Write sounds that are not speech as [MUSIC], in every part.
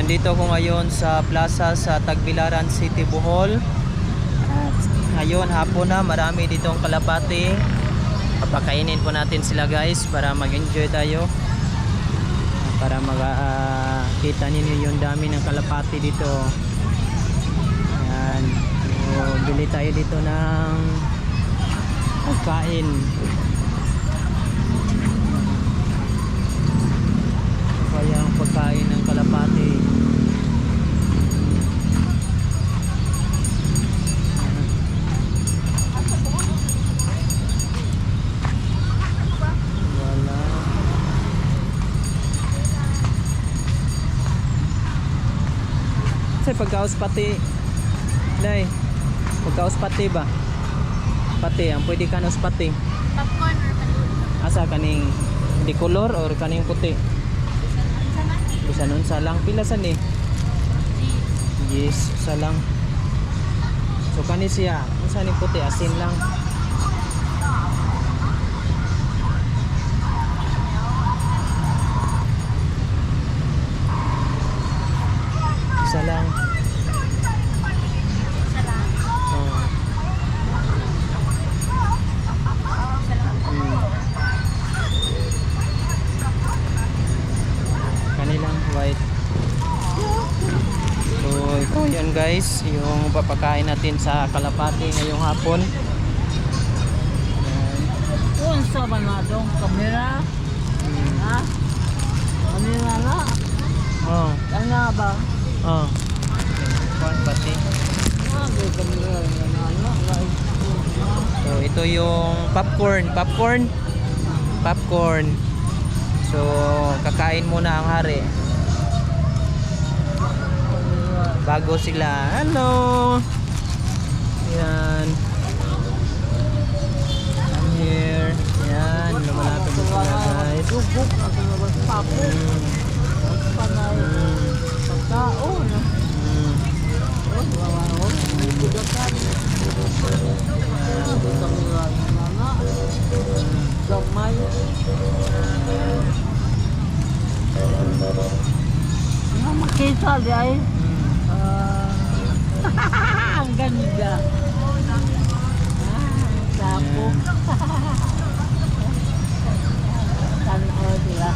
nandito ako ngayon sa plaza sa Tagbilaran City, Bohol. At ngayon, hapon na, marami ditong kalapati. Papakainin po natin sila guys para mag-enjoy tayo. Para makita ninyo yung dami ng kalapati dito. Yan. So, bili tayo dito ng pagkain. Kaya ang pagkain ng pagkaos pati. Nay. Pagkaos pati ba? Pati, ang pwede ka nos pati. Popcorn or panulo. Asa kaning di color or kaning puti? Bisa nun sa lang pila sa ni? Yes, sa lang. So kani siya, unsa ni puti asin lang. Isa lang. Isa lang. Oh. Mm. Kanilang white. So, ito yan guys, yung papakain natin sa Kalapati ngayong hapon. Ayan. Unsa man na dong kamera? Mm. Ha? Kamera na? Oh, Ano ba? oh. Kuan pati. Ah. So, ito yung popcorn. Popcorn? Popcorn. So, kakain muna ang hari. Bago sila. Hello! Yan. I'm here. Yan. Lumalapit na sila guys. Mm, mm, mm. Oh. Ah. Gamay. Makita di ay. [LAUGHS] Ang ganda. Ah, sapo. Tanaw sila.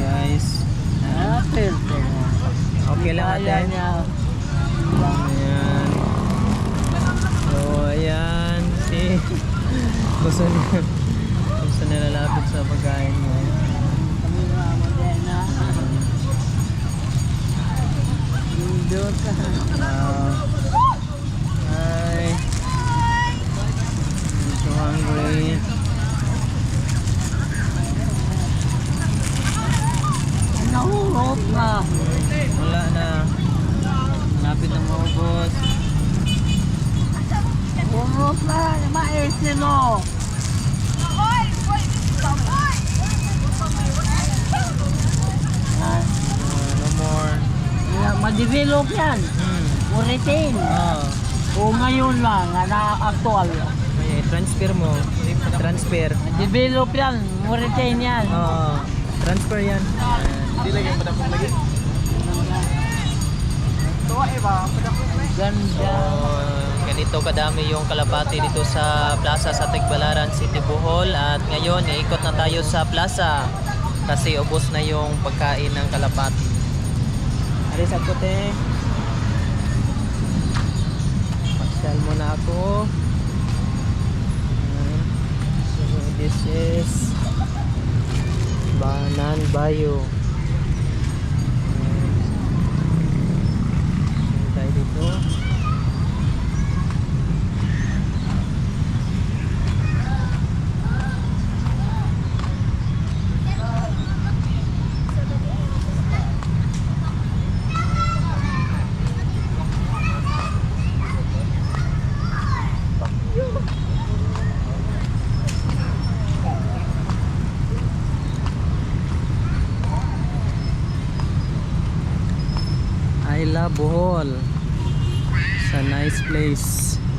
Guys. Ah. Okay lang niya. Ayan. So, ayan. Si... [LAUGHS] Gusto niya. Gusto niya lalapit sa pagkain mo. Kami na Moderna. Doon ka. Wow. Hi. I'm so hungry. Nahulot na. Wala na. Lapit na maubos. Na. Ah, more. yeah, Ma-develop yan. Hmm. Uritin. Oh. O ngayon lang, nga na-actual. May transfer mo. Transfer. Ma-develop yan. Uritin yan. Oo. transfer yan. Hindi lagi pa lagi. Ganda. So, ganito kadami yung kalapati dito sa plaza sa Tigbalaran City, Bohol. At ngayon, iikot na tayo sa plaza kasi ubos na yung pagkain ng kalapati. Alis at kote. Pasyal muna ako. So, this is Banan Bayo. Ayan. Ayan tayo dito. Love Bohol. It's a nice place.